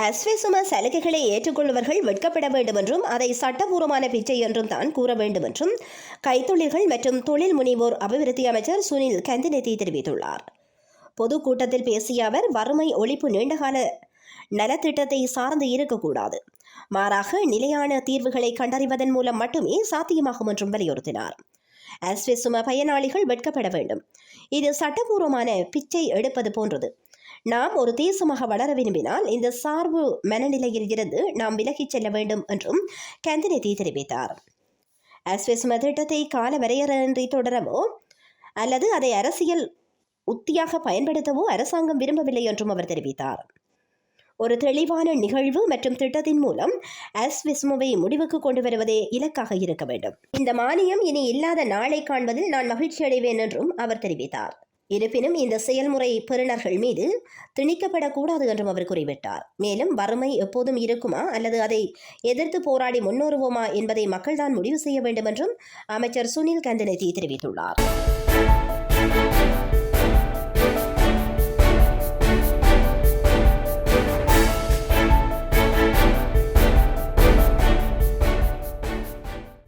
அஸ்வெசும சலுகைகளை ஏற்றுக்கொள்பவர்கள் வெட்கப்பட வேண்டும் என்றும் அதை சட்டபூர்வமான பிச்சை என்றும் தான் கூற வேண்டும் என்றும் கைத்தொழில்கள் மற்றும் தொழில் முனைவோர் அபிவிருத்தி அமைச்சர் சுனில் கந்தினெத்தி தெரிவித்துள்ளார். பொதுக்கூட்டத்தில் பேசிய அவர் வறுமை ஒழிப்பு நீண்டகால நலத்திட்டத்தை சார்ந்து இருக்கக்கூடாது. மாறாக நிலையான தீர்வுகளை கண்டறிவதன் மூலம் மட்டுமே சாத்தியமாகும் என்றும் வலியுறுத்தினார். அஸ்வெசும பயனாளிகள் வெட்கப்பட வேண்டும். இது சட்டபூர்வமான பிச்சை எடுப்பது போன்றது. நாம் ஒரு தேசமாக வளர விரும்பினால் இந்த சார்பு மனநிலையில் இருந்து நாம் விலகிச் செல்ல வேண்டும் என்றும் கந்தினெத்தி தெரிவித்தார். அஸ்வெசும திட்டத்தை கால வரையறையின்றி தொடரவோ அல்லது அதை அரசியல் உத்தியாக பயன்படுத்தவோ அரசாங்கம் விரும்பவில்லை என்றும் அவர் தெரிவித்தார். ஒரு தெளிவான நிகழ்வு மற்றும் திட்டத்தின் மூலம் அஸ்விஸ்முவை முடிவுக்கு கொண்டு வருவதே இலக்காக இருக்க வேண்டும். இந்த மானியம் இனி இல்லாத நாளை காண்பதில் நான் மகிழ்ச்சி அடைவேன் என்றும் அவர் தெரிவித்தார். இருப்பினும் இந்த செயல்முறை பெறுநர்கள் மீது திணிக்கப்படக்கூடாது என்றும் அவர் குறிப்பிட்டார். மேலும் வறுமை எப்போதும் இருக்குமா? அல்லது அதை எதிர்த்து போராடி முன்னேறுவோமா என்பதை மக்கள்தான் முடிவு செய்ய வேண்டும் என்றும் அமைச்சர் சுனில் கந்தநிதி தெரிவித்துள்ளார்.